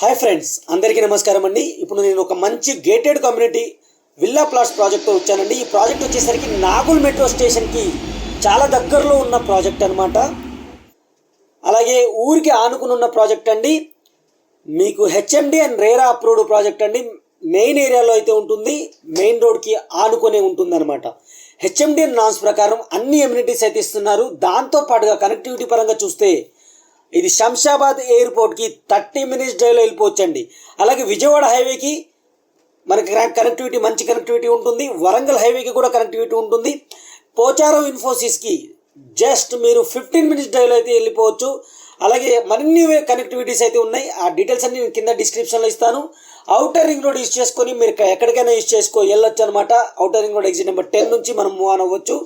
Hi friends అందరికీ నమస్కారం అండి. ఇప్పుడు నేను ఒక మంచి గేటెడ్ కమ్యూనిటీ విల్లా ప్లాట్స్ ప్రాజెక్ట్తో వచ్చానండి. ఈ ప్రాజెక్ట్ వచ్చేసరికి నాగుల్ మెట్రో స్టేషన్కి చాలా దగ్గరలో ఉన్న ప్రాజెక్ట్ అనమాట అలాగే ఊరికి ఆనుకుని ఉన్న ప్రాజెక్ట్ అండి. మీకు HMD and RERA approved project అండి. మెయిన్ ఏరియాలో అయితే ఉంటుంది. మెయిన్ రోడ్కి ఆనుకునే ఉంటుంది అనమాట హెచ్ఎండి నాన్స్ ప్రకారం అన్ని ఎమ్యూనిటీస్ అయితే ఇస్తున్నారు. దాంతో పాటుగా కనెక్టివిటీ పరంగా చూస్తే ఇది శంషాబాద్ ఎయిర్పోర్ట్కి థర్టీ మినిట్స్ డ్రైవ్లో వెళ్ళిపోవచ్చండి. అలాగే విజయవాడ హైవేకి మనకి కనెక్టివిటీ మంచి కనెక్టివిటీ ఉంటుంది. వరంగల్ హైవేకి కూడా కనెక్టివిటీ ఉంటుంది. పోచారం ఇన్ఫోసిస్కి జస్ట్ మీరు ఫిఫ్టీన్ మినిట్స్ డ్రైవ్లో అయితే వెళ్ళిపోవచ్చు. అలాగే మరిన్ని కనెక్టివిటీస్ అయితే ఉన్నాయి. ఆ డీటెయిల్స్ అన్ని నేను కింద డిస్క్రిప్షన్లో ఇస్తాను. అవుటర్ రింగ్ రోడ్ యూస్ చేసుకొని మీరు ఎక్కడికైనా యూస్ చేసుకో వెళ్ళొచ్చు అనమాట outer ring road exit number ten నుంచి మనం మూవ్ అవ్వచ్చు.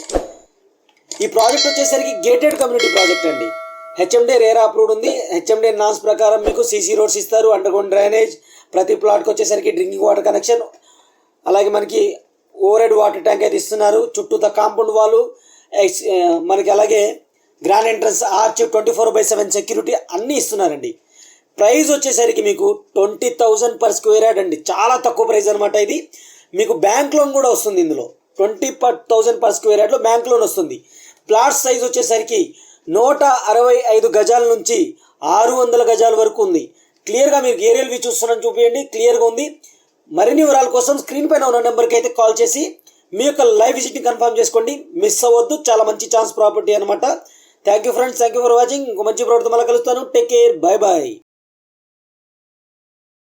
ఈ ప్రాజెక్ట్ వచ్చేసరికి గేటెడ్ కమ్యూనిటీ ప్రాజెక్ట్ అండి. హెచ్ఎండే రేర్ అప్రూవ్డ్ ఉంది. హెచ్ఎండే నాన్స్ ప్రకారం మీకు సీసీ రోడ్స్ ఇస్తారు. అండర్ గ్రౌండ్ డ్రైనేజ్ ప్రతి ప్లాట్కి వచ్చేసరికి డ్రింకింగ్ వాటర్ కనెక్షన్ అలాగే మనకి ఓవర్ వాటర్ ట్యాంక్ అయితే ఇస్తున్నారు. చుట్టూత కాంపౌండ్ వాళ్ళు ఎక్స్- మనకి అలాగే grand entrance arch twenty four by seven security అన్నీ ఇస్తున్నారండి. ప్రైస్ వచ్చేసరికి మీకు twenty thousand per square yard అండి. చాలా తక్కువ ప్రైస్ అనమాట ఇది. మీకు బ్యాంక్ లోన్ కూడా వస్తుంది ఇందులో. Twenty per thousand per square యార్డ్లో బ్యాంక్ లోన్ వస్తుంది. ప్లాట్ సైజ్ వచ్చేసరికి నూట అరవై ఐదు గజాల నుంచి ఆరు వందల గజాల వరకు ఉంది. క్లియర్గా మీరు ఏరియల్ వ్యూ చూస్తున్నాను చూపించండి క్లియర్గా ఉంది. మరిన్ని వివరాల కోసం స్క్రీన్ పైన ఉన్న నెంబర్కి అయితే కాల్ చేసి మీ యొక్క లైవ్ విజిట్ని కన్ఫర్మ్ చేసుకోండి. మిస్ అవ్వద్దు. చాలా మంచి ఛాన్స్ ప్రాపర్టీ అనమాట thank you friends thank you for watching ఇంకో మంచి ప్రవర్తన మళ్ళీ కలుస్తాను. Take care bye bye